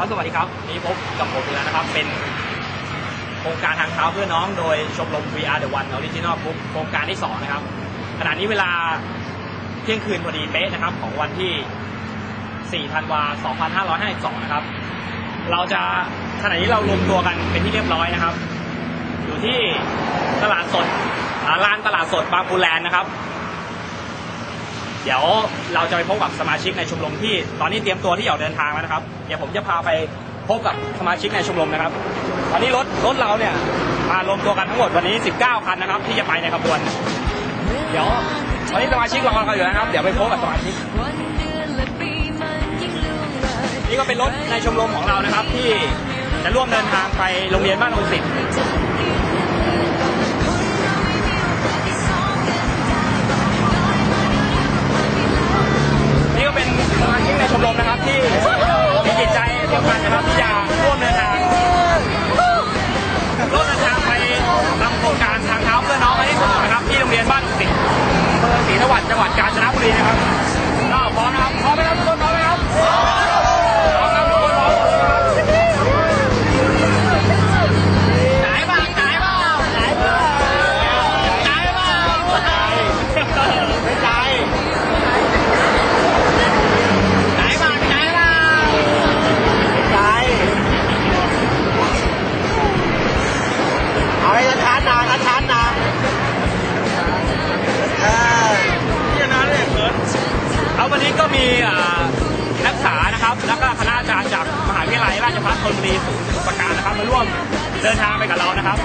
ครับสวัสดีครับนี้พบกับผมอีกแล้วนะครับ เป็นโครงการทางเท้าเพื่อน้องโดยชมรม VR The One Original Group โครงการที่ 2 นะครับ ขณะนี้เวลาเที่ยงคืนพอดีเป๊ะนะครับ ของวันที่ 4 ธันวา2552 นะครับ เราจะขณะนี้เรารวมตัวกันเป็นที่เรียบร้อยนะครับ อยู่ที่ตลาดสดลานตลาดสดบางปูแลนด์นะครับ เดี๋ยวเราจะไปพบกับสมาชิกในชมรมที่ตอนนี้เตรียมตัวที่จะออกเดินทางแล้วนะครับ เดี๋ยวผมจะพาไปพบกับสมาชิกในชมรมนะครับ ตอนนี้รถรถเราเนี่ยมารวมตัวกันทั้งหมดวันนี้ 19 คันนะครับ ที่จะไปในขบวน เดี๋ยวตอนนี้สมาชิกรอเราอยู่นะครับ เดี๋ยวไปพบกับสมาชิกนี่ก็เป็นรถในชมรมของเรานะครับ ที่จะร่วมเดินทางไปโรงเรียนบ้านองสิทธิ์ ที่นักศึกษานะครับ แล้วก็คณะอาจารย์จากมหาวิทยาลัยราชภัฏธนบุรีศูนย์สมุทรประการนะครับมาร่วมเดินทางไปกับเรานะครับ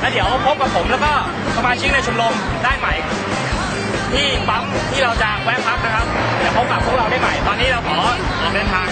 และเดี๋ยวพบกับผมแล้วก็สมาชิกในชมรมได้ใหม่ ที่ปั๊มที่เราจะแวะพักนะครับเดี๋ยวพบกับพวกเราได้ใหม่ ตอนนี้เราขอออกเดินทาง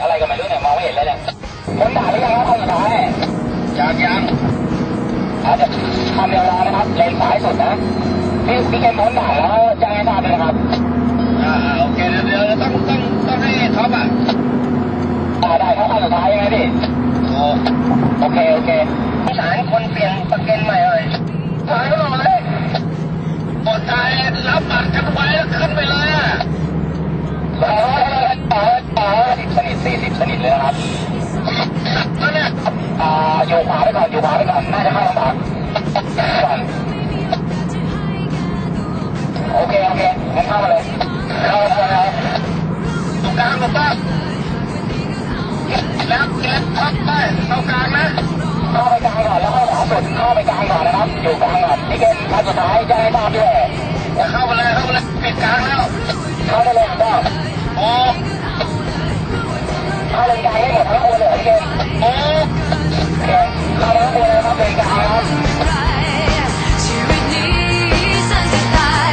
อะไรกันไม่รู้เนี่ยมองไม่เห็นเลยเนี่ยพ้นด่านหรือยังครับคันสุดท้ายยังยังอาจจะคันเดียวรอนะครับเลนซ้ายสุดนะพี่พี่เกมพ้นด่านแล้วแจ้งให้ทราบเลยนะครับอ่าโอเคเดี๋ยวเดี๋ยวต้องต้องต้องให้ท็อปอะได้ได้ครับคันสุดท้ายยังไงพี่โอโอเคโอเคผู้สารคนเปลี่ยนประกันใหม่เลยหายไปหมดเลยอดใจรับบัตรกันไว้แล้วขึ้นไปเลยอะ สี่สิบสนิทเลยนะครับนั่นน่ะอ่าอยู่ขวาไปก่อนอยู่ขวาไปก่อนน่าจะเข้าลำบากโอเคโอเคงั้เข้ามาเลยเข้ามาเลยตรงกลางหลบบ้าแล้วแล้วพับไปตรงกลางนะเข้าไปกลางก่อนแล้วเข้าขวาสุดเข้าไปกลางก่อนนะครับอยู่กลางก่อนนี่เป็นขั้นสุดท้ายจะให้ทราบด้วย โ